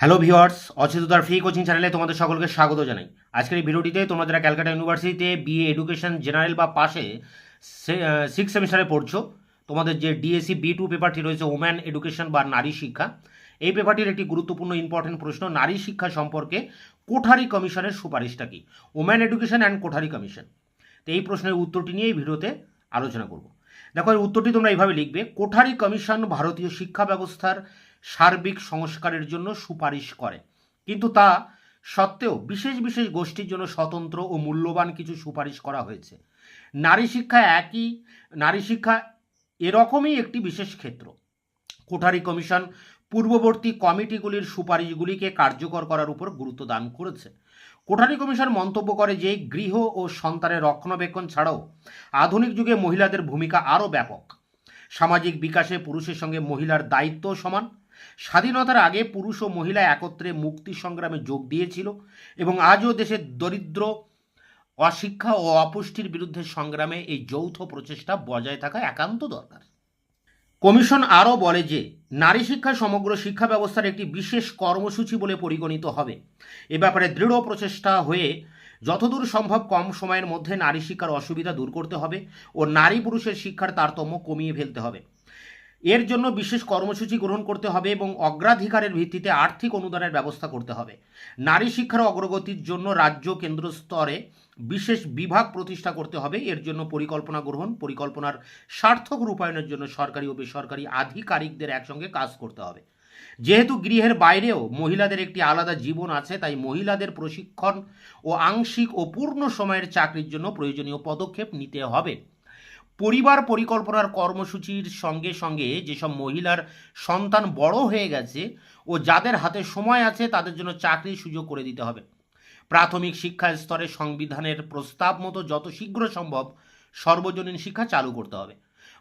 Hello viewers অচেততার free coaching চ্যানেলে তোমাদের সকলকে স্বাগত জানাই। আজকের এই ভিডিওটিতে তোমরা যারা ক্যালকাটা ইউনিভার্সিটিতে বিএ এডুকেশন জেনারেল বা পাশে সিক্স সেমিস্টারে পড়ছো, তোমাদের যে ডিএসসি বি টু পেপারটি রয়েছে ওম্যান এডুকেশন বা নারী শিক্ষা, এই পেপারটির একটি গুরুত্বপূর্ণ ইম্পর্টেন্ট প্রশ্ন, নারী শিক্ষা সম্পর্কে কোঠারি কমিশনের সুপারিশটা কি? Woman education and Kothari commission. তো এই প্রশ্নের উত্তরটি নিয়ে এই ভিডিওতে আলোচনা করব। দেখো, এই উত্তরটি তোমরা এইভাবে লিখবে, কোঠারি কমিশন ভারতীয় শিক্ষা ব্যবস্থার সার্বিক সংস্কারের জন্য সুপারিশ করে। কিন্তু তা সত্ত্বেও বিশেষ বিশেষ গোষ্ঠীর জন্য স্বতন্ত্র ও মূল্যবান কিছু সুপারিশ করা হয়েছে। নারী শিক্ষা একই, নারী শিক্ষা এরকমই একটি বিশেষ ক্ষেত্র। কোঠারি কমিশন পূর্ববর্তী কমিটিগুলির সুপারিশগুলিকে কার্যকর করার উপর গুরুত্ব দান করেছে। কোঠারি কমিশন মন্তব্য করে যে, গৃহ ও সন্তানের রক্ষণাবেক্ষণ ছাড়াও আধুনিক যুগে মহিলাদের ভূমিকা আরও ব্যাপক। সামাজিক বিকাশে পুরুষের সঙ্গে মহিলার দায়িত্ব সমান। স্বাধীনতার আগে পুরুষ ও মহিলা একত্রে মুক্তি সংগ্রামে যোগ দিয়েছিল এবং আজও দেশের দরিদ্র, অশিক্ষা ও অপুষ্টির বিরুদ্ধে সংগ্রামে এই যৌথ প্রচেষ্টা বজায় থাকা একান্ত দরকার। কমিশন আরও বলে যে, নারী শিক্ষা সমগ্র শিক্ষা ব্যবস্থার একটি বিশেষ কর্মসূচি বলে পরিগণিত হবে। এ ব্যাপারে দৃঢ় প্রচেষ্টা হয়ে যতদূর সম্ভব কম সময়ের মধ্যে নারী শিক্ষার অসুবিধা দূর করতে হবে ও নারী পুরুষের শিক্ষার তারতম্য কমিয়ে ফেলতে হবে। এর জন্য বিশেষ কর্মসূচি গ্রহণ করতে হবে এবং অগ্রাধিকারের ভিত্তিতে আর্থিক অনুদানের ব্যবস্থা করতে হবে। নারী শিক্ষার অগ্রগতির জন্য রাজ্য কেন্দ্র স্তরে বিশেষ বিভাগ প্রতিষ্ঠা করতে হবে। এর জন্য পরিকল্পনা গ্রহণ, পরিকল্পনার সার্থক রূপায়ণের জন্য সরকারি ও বেসরকারি আধিকারিকদের একসঙ্গে কাজ করতে হবে। যেহেতু গৃহের বাইরেও মহিলাদের একটি আলাদা জীবন আছে, তাই মহিলাদের প্রশিক্ষণ ও আংশিক ও পূর্ণ সময়ের চাকরির জন্য প্রয়োজনীয় পদক্ষেপ নিতে হবে। পরিবার পরিকল্পনার কর্মসূচির সঙ্গে সঙ্গে যেসব মহিলার সন্তান বড় হয়ে গেছে ও যাদের হাতে সময় আছে তাদের জন্য চাকরির সুযোগ করে দিতে হবে। প্রাথমিক শিক্ষা স্তরে সংবিধানের প্রস্তাব মতো যত শীঘ্র সম্ভব সর্বজনীন শিক্ষা চালু করতে হবে।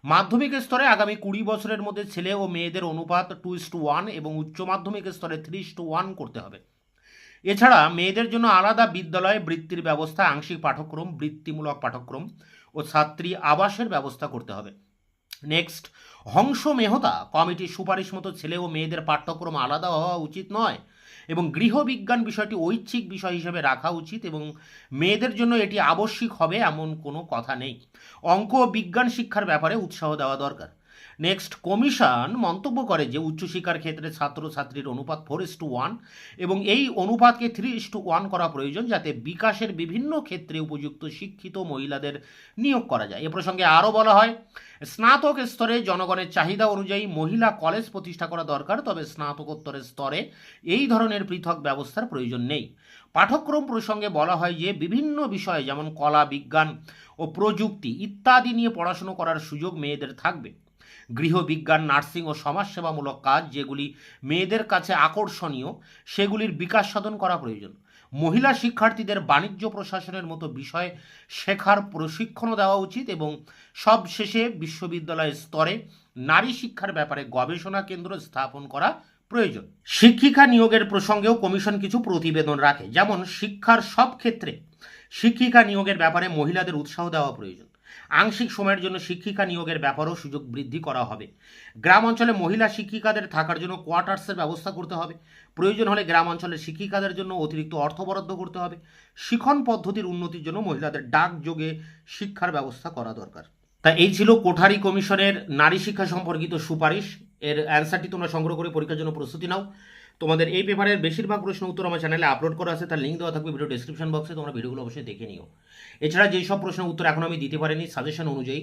মাধ্যমিক স্তরে আগামী কুড়ি বছরের মধ্যে ছেলে ও মেয়েদের অনুপাত টু ইস টু ওয়ান এবং উচ্চ মাধ্যমিক স্তরে থ্রি ইস টু ওয়ান করতে হবে। এছাড়া মেয়েদের জন্য আলাদা বিদ্যালয়ে বৃত্তির ব্যবস্থা, আংশিক পাঠ্যক্রম, বৃত্তিমূলক পাঠ্যক্রম ও ছাত্রী আবাসের ব্যবস্থা করতে হবে। নেক্সট হংস মেহতা, কমিটির সুপারিশ মতো ছেলে ও মেয়েদের পাঠ্যক্রম আলাদা হওয়া উচিত নয় এবং গৃহবিজ্ঞান বিষয়টি ঐচ্ছিক বিষয় হিসেবে রাখা উচিত এবং মেয়েদের জন্য এটি আবশ্যিক হবে এমন কোনো কথা নেই। অঙ্ক ও বিজ্ঞান শিক্ষার ব্যাপারে উৎসাহ দেওয়া দরকার। নেক্সট কমিশন মন্তব্য করে যে উচ্চশিক্ষার ক্ষেত্রে ছাত্রছাত্রীর অনুপাত ফোর ইস টু ওয়ান এবং এই অনুপাতকে থ্রি ইস টু ওয়ান করা প্রয়োজন যাতে বিকাশের বিভিন্ন ক্ষেত্রে উপযুক্ত শিক্ষিত মহিলাদের নিয়োগ করা যায়। এ প্রসঙ্গে আরও বলা হয়, স্নাতক স্তরে জনগণের চাহিদা অনুযায়ী মহিলা কলেজ প্রতিষ্ঠা করা দরকার, তবে স্নাতকোত্তরের স্তরে এই ধরনের পৃথক ব্যবস্থার প্রয়োজন নেই। পাঠ্যক্রম প্রসঙ্গে বলা হয় যে বিভিন্ন বিষয়ে যেমন কলা, বিজ্ঞান ও প্রযুক্তি ইত্যাদি নিয়ে পড়াশুনো করার সুযোগ মেয়েদের থাকবে। গৃহবিজ্ঞান, নার্সিং ও সমাজসেবামূলক কাজ যেগুলি মেয়েদের কাছে আকর্ষণীয়, সেগুলির বিকাশ সাধন করা প্রয়োজন। মহিলা শিক্ষার্থীদের বাণিজ্য প্রশাসনের মতো বিষয় শেখার প্রশিক্ষণও দেওয়া উচিত এবং সব শেষে বিশ্ববিদ্যালয় স্তরে নারী শিক্ষার ব্যাপারে গবেষণা কেন্দ্র স্থাপন করা প্রয়োজন। শিক্ষিকা নিয়োগের প্রসঙ্গেও কমিশন কিছু প্রতিবেদন রাখে, যেমন শিক্ষার সব ক্ষেত্রে শিক্ষিকা নিয়োগের ব্যাপারে মহিলাদের উৎসাহ দেওয়া প্রয়োজন। আংশিক সময়ের জন্য শিক্ষিকা নিয়োগের ব্যাপারেও সুযোগ বৃদ্ধি করা হবে। গ্রাম অঞ্চলে মহিলা শিক্ষিকাদের থাকার জন্য কোয়ার্টার্সের ব্যবস্থা করতে হবে। প্রয়োজন হলে গ্রাম অঞ্চলের শিক্ষিকাদের জন্য অতিরিক্ত অর্থ বরাদ্দ করতে হবে। শিখন পদ্ধতির উন্নতির জন্য মহিলাদের ডাক যোগে শিক্ষার ব্যবস্থা করা দরকার। তা এই ছিল কোঠারি কমিশনের নারী শিক্ষা সম্পর্কিত সুপারিশ। এর অ্যান্সারটি তোমরা সংগ্রহ করে পরীক্ষার জন্য প্রস্তুতি নাও। তোমাদের এই পেপারের বেশিরভাগ প্রশ্ন উত্তর আমার চ্যানেলে আপলোড করা আছে, তার লিঙ্ক দেওয়া থাকবে ভিডিও ডিসক্রিপশন বক্সে তোমরা ভিডিওগুলো অবশ্যই দেখে নিও। এছাড়া যেই সব প্রশ্নের উত্তর এখন আমি দিতে পারিনি সাজেশন অনুযায়ী,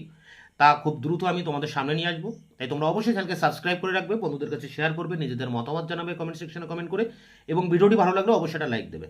তা খুব দ্রুত আমি তোমাদের সামনে নিয়ে আসব। তাই তোমরা অবশ্যই চ্যানেলকে সাবস্ক্রাইব করে রাখবে, বন্ধুদের কাছে শেয়ার করবে, নিজেদের মতামত জানাবে কমেন্ট সেকশনে কমেন্ট করে, এবং ভিডিওটি ভালো লাগলে অবশ্যই একটা লাইক দেবে।